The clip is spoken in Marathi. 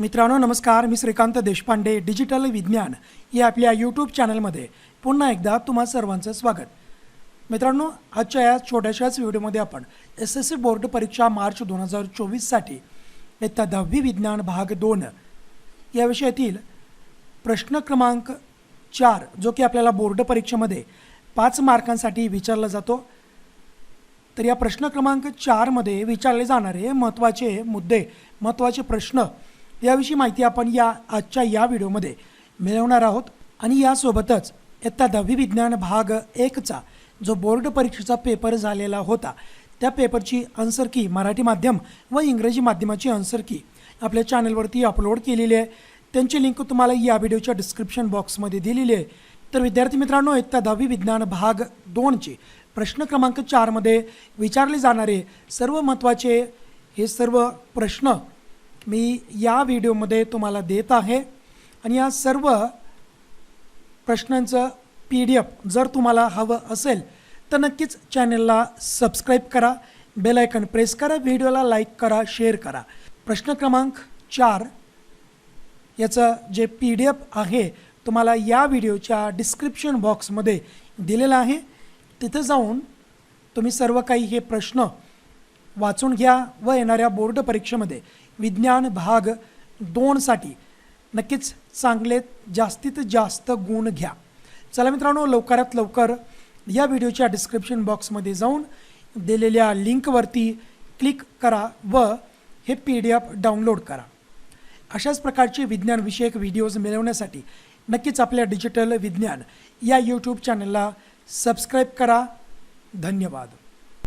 मित्रांनो नमस्कार. मी श्रीकांत देशपांडे डिजिटल विज्ञान या आपल्या यूट्यूब चॅनलमध्ये पुन्हा एकदा तुम्हा सर्वांचं स्वागत. मित्रांनो आजच्या या छोट्याशाच व्हिडिओमध्ये आपण एस एस सी बोर्ड परीक्षा मार्च दोन हजार चोवीससाठी इयत्ता दहावी विज्ञान भाग दोन या विषयातील प्रश्न क्रमांक चार जो की आपल्याला बोर्ड परीक्षेमध्ये पाच मार्कांसाठी विचारला जातो तर या प्रश्न क्रमांक चारमध्ये विचारले जाणारे महत्त्वाचे मुद्दे महत्त्वाचे प्रश्न याविषयी माहिती आपण या आजच्या या व्हिडिओमध्ये मिळवणार आहोत. आणि यासोबतच इयत्ता दहावी विज्ञान भाग एकचा जो बोर्ड परीक्षेचा पेपर झालेला होता त्या पेपरची आन्सर की मराठी माध्यम व इंग्रजी माध्यमाची आन्सर की आपल्या चॅनलवरती अपलोड केलेली आहे. त्यांची लिंक तुम्हाला या व्हिडिओच्या डिस्क्रिप्शन बॉक्समध्ये दिलेली आहे. तर विद्यार्थी मित्रांनो इयत्ता दहावी विज्ञान भाग दोनचे प्रश्न क्रमांक चारमध्ये विचारले जाणारे सर्व महत्त्वाचे हे सर्व प्रश्न मी या व्हिडिओमध्ये तुम्हाला देत आहे. आणि या सर्व प्रश्नांचं पी डी एफ जर तुम्हाला हवं असेल तर नक्कीच चॅनलला सबस्क्राईब करा बेल आयकन प्रेस करा व्हिडिओला लाईक करा शेअर करा. प्रश्न क्रमांक चार याचं जे पी डी एफ आहे तुम्हाला या व्हिडिओच्या डिस्क्रिप्शन बॉक्समध्ये दिलेलं आहे. तिथं जाऊन तुम्ही सर्व काही हे प्रश्न वाचून घ्या व येणाऱ्या बोर्ड परीक्षेमध्ये विज्ञान भाग दोनसाठी नक्कीच चांगले जास्तीत जास्त गुण घ्या. चला मित्रांनो लवकरात लवकर या व्हिडिओच्या डिस्क्रिप्शन बॉक्समध्ये जाऊन दिलेल्या लिंकवरती क्लिक करा व हे पी डी एफ डाउनलोड करा. अशाच प्रकारचे विज्ञानविषयक व्हिडिओज मिळवण्यासाठी नक्कीच आपल्या डिजिटल विज्ञान या यूट्यूब चॅनलला सबस्क्राईब करा. धन्यवाद.